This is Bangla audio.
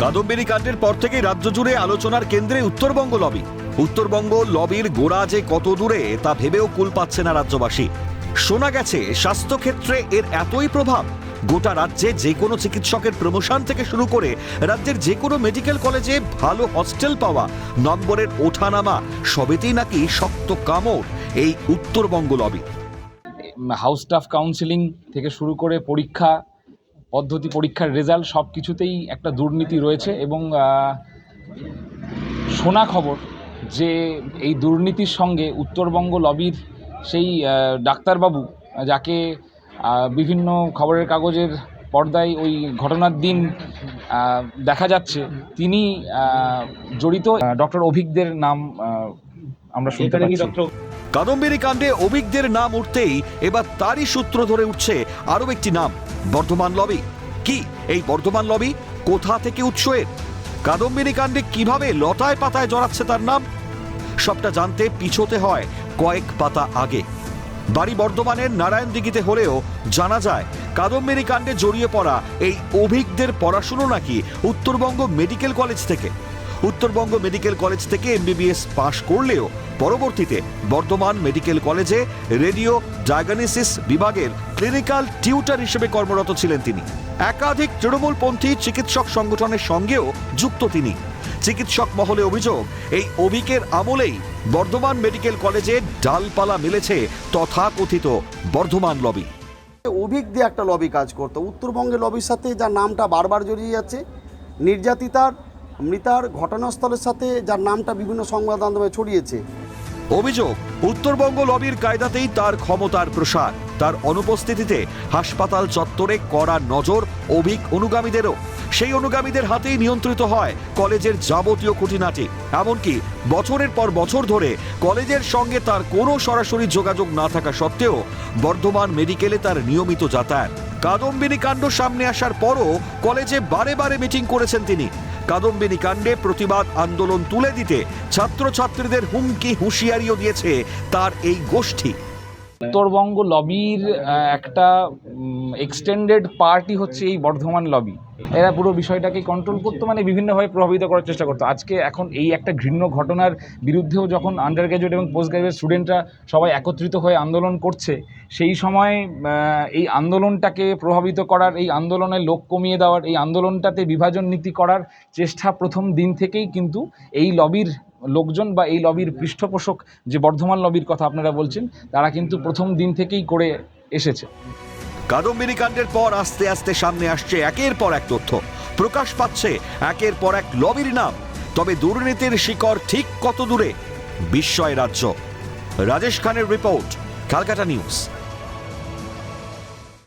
কাদম্বিনী কাণ্ডের পর থেকেই রাজ্য জুড়ে আলোচনার কেন্দ্রে উত্তরবঙ্গ লবি। উত্তরবঙ্গ লবির গোড়া যে কত দূরে, তা ভেবেও কুল পাচ্ছে না রাজ্যবাসী। শোনা গেছে, স্বাস্থ্যক্ষেত্রে এর এতই প্রভাব, গোটা রাজ্যে যে কোনো চিকিৎসকের প্রমোশন থেকে শুরু করে রাজ্যের যে কোনো মেডিকেল কলেজে ভালো হস্টেল পাওয়া, নম্বরের ওঠানামা, সবেতেই নাকি শক্ত কামড় এই Uttarbanga lobby. House staff counselling থেকে শুরু করে পরীক্ষা পদ্ধতি পরীক্ষার রেজাল্ট সব কিছুতেই একটা দুর্নীতি রয়েছে এবং শোনা খবর যে এই দুর্নীতির সঙ্গে উত্তরবঙ্গ লবির সেই ডাক্তারবাবু যাকে বিভিন্ন খবরের কাগজের পর্দায় ওই ঘটনার দিন দেখা যাচ্ছে তিনি জড়িত ডক্টর অভিজ্ঞদের নাম আমরা শুনতে পাচ্ছি। কাদম্বিনী কাণ্ডে অভিজ্ঞদের নাম উঠতেই এবার তারই সূত্র ধরে উঠছে আরও একটি নাম। বর্ধমান লবি কি, এই বর্ধমান লবি কোথা থেকে উৎস এর কাদম্বিনী কাণ্ডে কীভাবে লতায় পাতায় জড়াচ্ছে তার নাম? সবটা জানতে পিছোতে হয় কয়েক পাতা আগে। বাড়ি বর্ধমানের নারায়ণ দিঘিতে হলেও জানা যায়, কাদম্বিনী কাণ্ডে জড়িয়ে পড়া এই অভিজ্ঞদের পড়াশুনো নাকি উত্তরবঙ্গ মেডিকেল কলেজ থেকে। উত্তরবঙ্গ মেডিকেল কলেজ থেকে এমবিবিএস পাশ করলেও পরবর্তীতে বর্ধমান মেডিকেল কলেজে রেডিও ডায়াগনিসিস বিভাগের ক্লিনিক্যাল টিউটার হিসেবে কর্মরত ছিলেন তিনি। একাধিক তৃণমূলপন্থী চিকিৎসক সংগঠনের সঙ্গেও যুক্ত তিনি। চিকিৎসক মহলে অভিযোগ, এই অভিকের আমলেই বর্ধমান মেডিকেল কলেজে ডালপালা মিলেছে তথাকথিত বর্ধমান লবি। অভিক দিয়ে একটা লবি কাজ করতো। উত্তরবঙ্গের লবির সাথে যার নামটা বারবার জড়িয়ে যাচ্ছে, নির্যাতিতার মৃতার ঘটনাস্থলের সাথে যার নামটা বিভিন্ন সংবাদ মাধ্যমে ছড়িয়েছে। অভিযোগ, উত্তরবঙ্গ লবির কায়দাতেই তার ক্ষমতার প্রসার। তার অনুপস্থিতিতে হাসপাতাল চত্বরে কড়া নজর অভিক অনুগামীদেরও। সেই অনুগামীদের হাতেই নিয়ন্ত্রিত হয় কলেজের যাবতীয় খুঁটিনাটি। এমনকি বছরের পর বছর ধরে কলেজের সঙ্গে তার কোনো সরাসরি যোগাযোগ না থাকা সত্ত্বেও বর্ধমান মেডিকেলে তার নিয়মিত যাতায়াত। কাদম্বিনী কাণ্ড সামনে আসার পরও কলেজে বারে বারে মিটিং করেছেন তিনি। কাদম্বিনী কাণ্ডে প্রতিবাদ আন্দোলন তুলে দিতে ছাত্রছাত্রীদের হুমকি হুঁশিয়ারিও দিয়েছে তার এই গোষ্ঠী। উত্তরবঙ্গ লবির একটা এক্সটেন্ডেড পার্টি হচ্ছে এই বর্ধমান লবি এরা পুরো বিষয়টাকে কন্ট্রোল করতো মানে বিভিন্নভাবে প্রভাবিত করার চেষ্টা করতো। আজকে এখন এই একটা ঘৃণ্য ঘটনার বিরুদ্ধেও যখন আন্ডার গ্র্যাজুয়েট এবং পোস্ট গ্র্যাজুয়েট স্টুডেন্টরা সবাই একত্রিত হয়ে আন্দোলন করছে, সেই সময় এই আন্দোলনটাকে প্রভাবিত করার, এই আন্দোলনের লোক কমিয়ে দেওয়ার, এই আন্দোলনটাতে বিভাজন নীতি করার চেষ্টা প্রথম দিন থেকেই কিন্তু এই লবির লোকজন বা এই লবির পৃষ্ঠপোষক যে বর্ধমান লবির কথা আপনারা বলছেন, তারা কিন্তু প্রথম দিন থেকেই করে এসেছে। কাদম্বিনী কাণ্ডের পর আস্তে আস্তে সামনে আসছে একের পর এক তথ্য। প্রকাশ পাচ্ছে একের পর এক লবির নাম। তবে দুর্নীতির শিকড় ঠিক কত দূরে? বিস্ময় রাজ্য। রাজেশ খানের রিপোর্ট ক্যালকাটা নিউজ।